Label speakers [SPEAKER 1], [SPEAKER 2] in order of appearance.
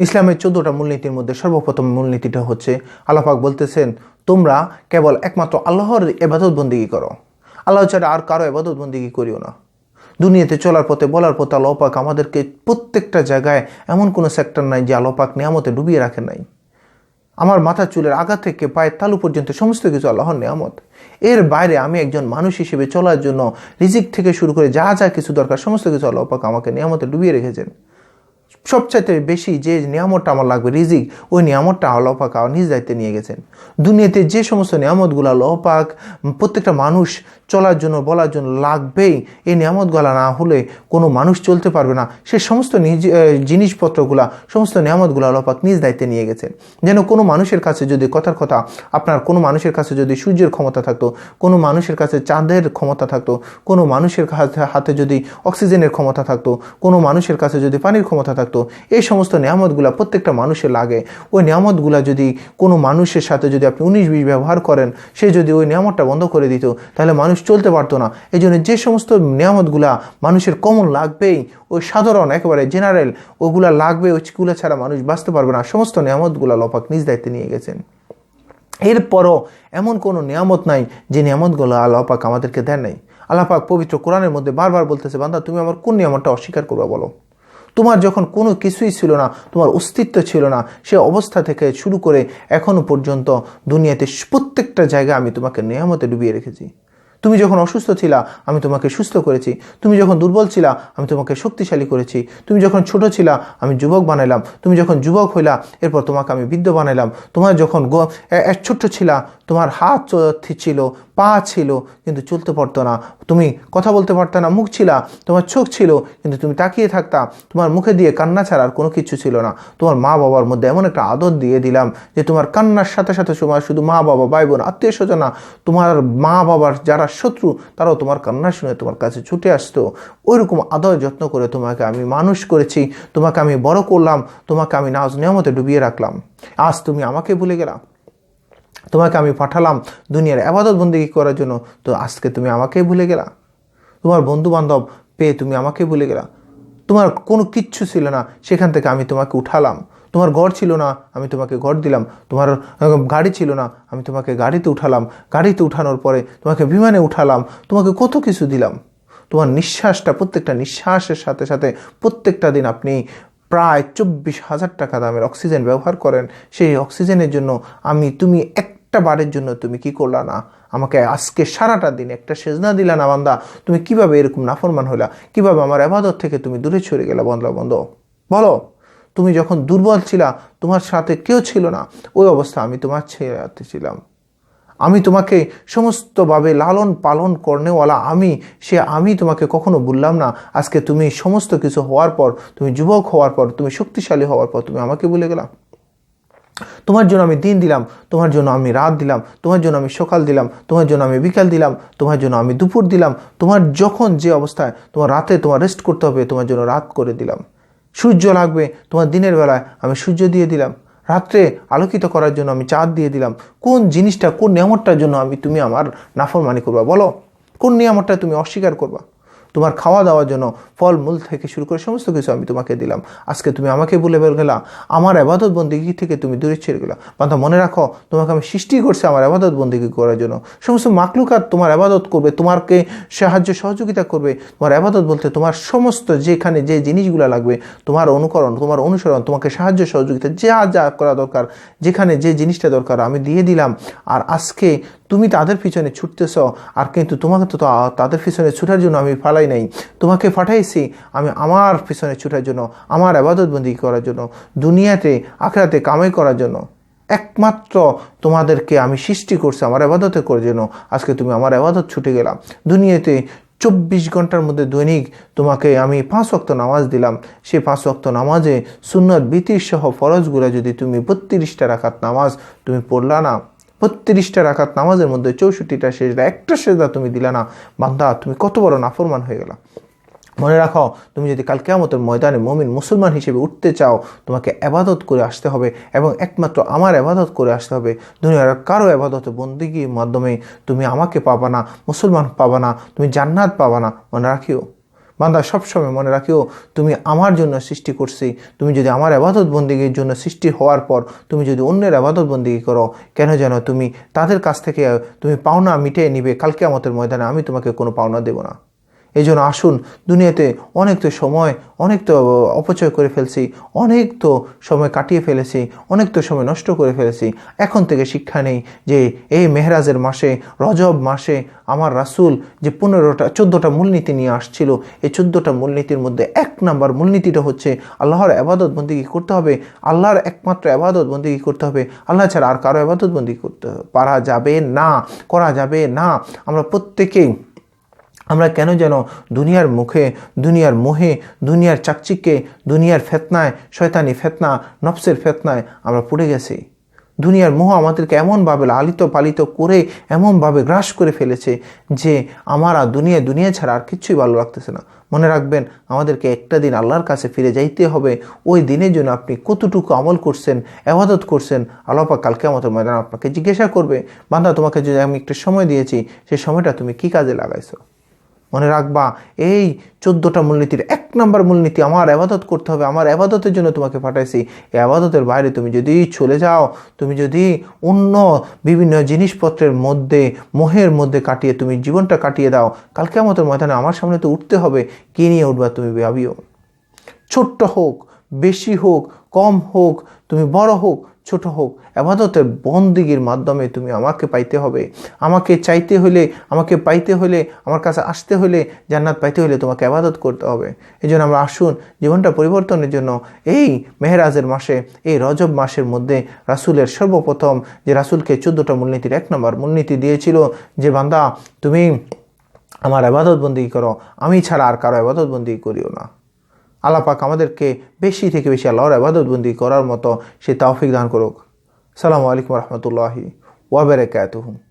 [SPEAKER 1] ইসলামের চোদ্দটা মূলনীতির মধ্যে সর্বপ্রথম মূলনীতিটা হচ্ছে আল্লাপাক বলতেছেন, তোমরা কেবল একমাত্র আল্লাহর এবাদত বন্দিগি করো। আল্লাহ ছাড়া আর কারও এবাদত বন্দিগি করিও না। দুনিয়াতে চলার পথে, বলার পথে আল্লাপাক আমাদেরকে প্রত্যেকটা জায়গায় এমন কোনো সেক্টর নাই যে আল্লাপাক নিয়ামতে ডুবিয়ে রাখে নাই। আমার মাথা চুলের আগা থেকে পায়ের তালু পর্যন্ত সমস্ত কিছু আল্লাহর নিয়ামত। এর বাইরে আমি একজন মানুষ হিসেবে চলার জন্য রিজিক থেকে শুরু করে যা যা কিছু দরকার, সমস্ত কিছু আল্লাহ পাক আমাকে নিয়ামতে ডুবিয়ে রেখেছেন। সবচাইতে বেশি যে নিয়ামতটা আমার লাগবে, রিজিক, ওই নিয়ামতটা আল্লাহ পাক আমার নিজ দায়িত্বে নিয়ে গেছেন। দুনিয়াতে যে সমস্ত নিয়ামতগুলো আল্লাহ পাক প্রত্যেকটা মানুষ চলার জন্য, বলার জন্য লাগবেই, এই নিয়ামতগুলা না হলে কোনো মানুষ চলতে পারবে না। সে সমস্ত নিজ জিনিসপত্রগুলা, সমস্ত নিয়ামতগুলো আল্লাহ পাক নিজ দায়িত্বে নিয়ে গেছেন। যেন কোনো মানুষের কাছে যদি কথার কথা, আপনার কোনো মানুষের কাছে যদি সূর্যের ক্ষমতা থাকতো, কোনো মানুষের কাছে চাঁদের ক্ষমতা থাকতো, কোনো মানুষের হাতে যদি অক্সিজেনের ক্ষমতা থাকতো, কোনো মানুষের কাছে যদি পানির ক্ষমতা থাকতো এই সমস্ত নিয়ামতগুলা প্রত্যেকটা মানুষের লাগে। ওই নিয়ামতগুলা যদি কোনো মানুষের সাথে যদি আপনি উনিশ বিশ ব্যবহার করেন, সে যদি ওই নিয়ামতটা বন্ধ করে দিত, তাহলে মানুষ চলতে পারতো না। এই জন্য যে সমস্ত নিয়ামতগুলা মানুষের কমন লাগবেই, ওই সাধারণ, একেবারে জেনারেল ওগুলা লাগবে, ওই ওইগুলো ছাড়া মানুষ বাঁচতে পারবে না। সমস্ত নিয়ামতগুলা লপাক নিজ দায়িত্বে নিয়ে গেছেন। এরপরও এমন কোনো নিয়ামত নাই, যে নিয়ামতগুলো আল্লাহ পাক আমাদেরকে দেন নাই। আল্লাহ পাক পবিত্র কোরআনের মধ্যে বারবার বলতেছে, বান্দা, তুমি আমার কোন নিয়ামতটা অস্বীকার করবা বলো? তোমার যখন কোনো কিছুই ছিল না, তোমার অস্তিত্ব ছিল না, সে অবস্থা থেকে শুরু করে এখনও পর্যন্ত দুনিয়াতে প্রত্যেকটা জায়গায় আমি তোমাকে নিয়ামতে ডুবিয়ে রেখেছি। তুমি যখন অসুস্থ ছিলা, আমি তোমাকে সুস্থ করেছি। তুমি যখন দুর্বল ছিলা, আমি তোমাকে শক্তিশালী করেছি। তুমি যখন ছোট ছিলা, আমি যুবক বানাইলাম। তুমি যখন যুবক হইলা, এরপর তোমাকে আমি বৃদ্ধ বানাইলাম। তোমার যখন ছোট্ট ছিলা, তোমার হাত ছিল, পা ছিল, কিন্তু চলতে পারতো না। তুমি কথা বলতে পারতো না, মুখ ছিলা, তোমার চোখ ছিল, কিন্তু তুমি তাকিয়ে থাকতা। তোমার মুখে দিয়ে কান্না ছাড়া আর কোনো কিছু ছিল না। তোমার মা বাবার মধ্যে এমন একটা আদর দিয়ে দিলাম যে, তোমার কান্নার সাথে সাথে সময় শুধু মা বাবা, ভাই বোন আত্মীয় স্বজন তোমার মা বাবার যারা শত্রু, তারাও তোমার কান্না শুনে তোমার কাছে ছুটে আসতো। ওইরকম আদর যত্ন করে তোমাকে আমি মানুষ করেছি, তোমাকে আমি বড় করলাম, তোমাকে আমি নাজ নিয়মতে ডুবিয়ে রাখলাম। আজ তুমি আমাকে ভুলে গেলা। তোমাকে আমি পাঠালাম দুনিয়ার আবাদত বন্দিগি করার জন্য। তো আজকে তুমি আমাকেই ভুলে গেলা। তোমার বন্ধু বান্ধব পেয়ে তুমি আমাকে ভুলে গেলা। তোমার কোনো কিচ্ছু ছিল না, সেখান থেকে আমি তোমাকে উঠালাম। তোমার ঘর ছিল না, আমি তোমাকে ঘর দিলাম। তোমার গাড়ি ছিল না, আমি তোমাকে গাড়িতে উঠালাম। গাড়িতে উঠানোর পরে তোমাকে বিমানে উঠালাম। তোমাকে কত কিছু দিলাম। তোমার নিঃশ্বাসটা, প্রত্যেকটা নিঃশ্বাসের সাথে সাথে প্রত্যেকটা দিন আপনি প্রায় চব্বিশ হাজার টাকা দামের অক্সিজেন ব্যবহার করেন। সেই অক্সিজেনের জন্য আমি, তুমি একটা বারের জন্য তুমি কি করলা না? আমাকে আজকে সারাটা দিন একটা সেজনা দিলা না বান্দা? তুমি কীভাবে এরকম নাফরমান হইলা? কীভাবে আমার আবাদত থেকে তুমি দূরে সরে গেলা বন্ধা বন্ধ? বলো। তুমি যখন দুর্বল ছিলা, তোমার সাথে কেউ ছিল না। ওই অবস্থা আমি তোমার ছেড়ে ছিলাম। আমি তোমাকে সমস্তভাবে লালন পালন করনেওয়ালা আমি, সে আমি তোমাকে কখনো বললাম না। আজকে তুমি সমস্ত কিছু হওয়ার পর, তুমি যুবক হওয়ার পর, তুমি শক্তিশালী হওয়ার পর তুমি আমাকে ভুলে গেলাম তোমার জন্য আমি দিন দিলাম, তোমার জন্য আমি রাত দিলাম, তোমার জন্য আমি সকাল দিলাম, তোমার জন্য আমি বিকাল দিলাম, তোমার জন্য আমি দুপুর দিলাম, তোমার যখন যে অবস্থায়, তোমার রাতে তোমার রেস্ট করতে হবে, তোমার জন্য রাত করে দিলাম। সূর্য লাগবে, তোমার দিনের বেলায় আমি সূর্য দিয়ে দিলাম। রাত্রে আলোকিত করার জন্য আমি চাঁদ দিয়ে দিলাম। কোন জিনিসটা, কোন নিয়ামতটার জন্য আমি, তুমি আমার নাফরমানি করবা? বলো, কোন নিয়ামতটা তুমি অস্বীকার করবা? তোমার খাওয়া দাওয়ার জন্য ফল মূল থেকে শুরু করে সমস্ত কিছু আমি তোমাকে দিলাম। আজকে তুমি আমাকে বলে বের গেলা, আমার আবাদত বন্দিগি থেকে তুমি দূরে ছেড়ে গেলা। বান্ধা মনে রাখো, তোমাকে আমি সৃষ্টি করছি আমার আবাদত বন্দিগি করার জন্য। সমস্ত মাকলুকাত তোমার আবাদত করবে তোমাকে সাহায্য সহযোগিতা করবে, তোমার আবাদত বলতে তোমার সমস্ত যেখানে যে জিনিসগুলো লাগবে, তোমার অনুকরণ, তোমার অনুসরণ, তোমাকে সাহায্য সহযোগিতা যা যা করা দরকার, যেখানে যে জিনিসটা দরকার আমি দিয়ে দিলাম। আর আজকে তুমি তাদের পিছনে ছুটতেছ, আর কিন্তু তোমাকে তো তাদের পিছনে ছুটার জন্য আমি ফালাই নাই। তোমাকে পাঠাইছি আমি আমার পিছনে ছুটার জন্য, আমার আবাদত বন্দি করার জন্য, দুনিয়াতে আখড়াতে কামাই করার জন্য। একমাত্র তোমাদেরকে আমি সৃষ্টি করছি আমার আবাদতে করার জন্য। আজকে তুমি আমার আবাদত ছুটে গেলাম দুনিয়াতে চব্বিশ ঘণ্টার মধ্যে দৈনিক তোমাকে আমি পাঁচ ওয়াক্ত নামাজ দিলাম। সেই পাঁচ ওয়াক্ত নামাজে সুন্নত, বিতির সহ ফরজগুলো যদি তুমি বত্রিশটা রাখাত নামাজ তুমি পড়লা না বত্রিশটা রাখাত নামাজের মধ্যে চৌষট্টিটা সেজদা, একটা সেজদা তুমি দিলা না, বান্দা, তুমি কত বড় নাফরমান হয়ে গেলা। মনে রাখো তুমি যদি কাল কেয়ামতের ময়দানে মমিন, মুসলমান হিসেবে উঠতে চাও, তোমাকে আবাদত করে আসতে হবে এবং একমাত্র আমার আবাদত করে আসতে হবে। দুনিয়ার কারও আবাদত বন্দিগির মাধ্যমে তুমি আমাকে পাবা না, মুসলমান পাবা না, তুমি জান্নাত পাবা না। মনে রাখিও। বান্দা সবসময় মনে রাখিও, তুমি আমার জন্য সৃষ্টি করছি। তুমি যদি আমার আবাদত বন্দিগির জন্য সৃষ্টি হওয়ার পর তুমি যদি অন্যের আবাদত বন্দিগি করো, কেন যেন তুমি তাদের কাছ থেকে তুমি পাওনা মিটিয়ে নিবে। কালকে আমাদের ময়দানে আমি তোমাকে কোনো পাওনা দেবো না। এই জন্য আসুন, দুনিয়াতে অনেক তো সময়, অনেক তো অপচয় করে ফেলছি, অনেক তো সময় কাটিয়ে ফেলেছি, অনেক তো সময় নষ্ট করে ফেলেছি। এখন থেকে শিক্ষা নেই যে এই মেহরাজের মাসে, রজব মাসে আমার রাসূল যে পনেরোটা, চোদ্দোটা মূলনীতি নিয়ে আসছিল, এই চোদ্দোটা মূলনীতির মধ্যে এক নাম্বার মূলনীতিটা হচ্ছে আল্লাহর আবাদত বন্দিগি করতে হবে। আল্লাহর একমাত্র আবাদত বন্দিগি করতে হবে। আল্লাহ ছাড়া আর কারও আবাদত বন্দিগি করতে পারা যাবে না, করা যাবে না। আমরা প্রত্যেকেই আমরা কেন যেন দুনিয়ার মুখে, দুনিয়ার মোহে, দুনিয়ার চাকচিকে দুনিয়ার ফেতনায়, শয়তানি ফেতনা, নফসের ফেতনায় আমরা পড়ে গেছি। দুনিয়ার মোহ আমাদেরকে এমনভাবে লালিত পালিত করে, এমনভাবে গ্রাস করে ফেলেছে যে আমার আর দুনিয়া দুনিয়া ছাড়া আর কিছুই ভালো লাগতেছে না। মনে রাখবেন, আমাদেরকে একটা দিন আল্লাহর কাছে ফিরে যাইতে হবে। ওই দিনের জন্য আপনি কতটুকু আমল করছেন আবাদত করছেন আল্লাপা কালকে আমাদের ময়দান আপনাকে জিজ্ঞাসা করবে, বান্দা, তোমাকে যদি আমি একটা সময় দিয়েছি সেই সময়টা তুমি কি কাজে লাগাইছো? মনে রাখবা, এই চোদ্দোটা মূলনীতির এক নম্বর মূলনীতি আমার আবাদত করতে হবে, আমার আবাদতের জন্য তোমাকে পাঠাইছি। এই আবাদতের বাইরে তুমি যদি চলে যাও, তুমি যদি অন্য বিভিন্ন জিনিসপত্রের মধ্যে, মোহের মধ্যে কাটিয়ে তুমি জীবনটা কাটিয়ে দাও কালকে আমাদের ময়দানে আমার সামনে তো উঠতে হবে, কে নিয়ে উঠবা তুমি ভাবিও? ছোট্ট হোক বেশি হোক, কম হোক, তুমি বড় হোক, ছোট হোক আবাদতের বন্দিগির মাধ্যমে তুমি আমাকে পাইতে হবে। আমাকে চাইতে হলে, আমাকে পাইতে হলে, আমার কাছে আসতে হলে, জান্নাত পাইতে হলে তোমাকে আবাদত করতে হবে। এই জন্য আমরা আসুন, জীবনটা পরিবর্তনের জন্য এই মেহরাজের মাসে, এই রজব মাসের মধ্যে রাসুলের সর্বপ্রথম যে রাসুলকে চোদ্দোটা মূলনীতির এক নম্বর মূলনীতি দিয়েছিল যে, বান্দা, তুমি আমার আবাদত বন্দি করো, আমি ছাড়া আর কারও আবাদত বন্দি করিও না। আল্লাপাক আমাদেরকে বেশি থেকে বেশি আল্লাহর আবাদতবন্দি করার মতো সে তাওফিক দান করুক। সালামু আলাইকুম রহমতুল্লাহি ওয়াবারাকাতুহু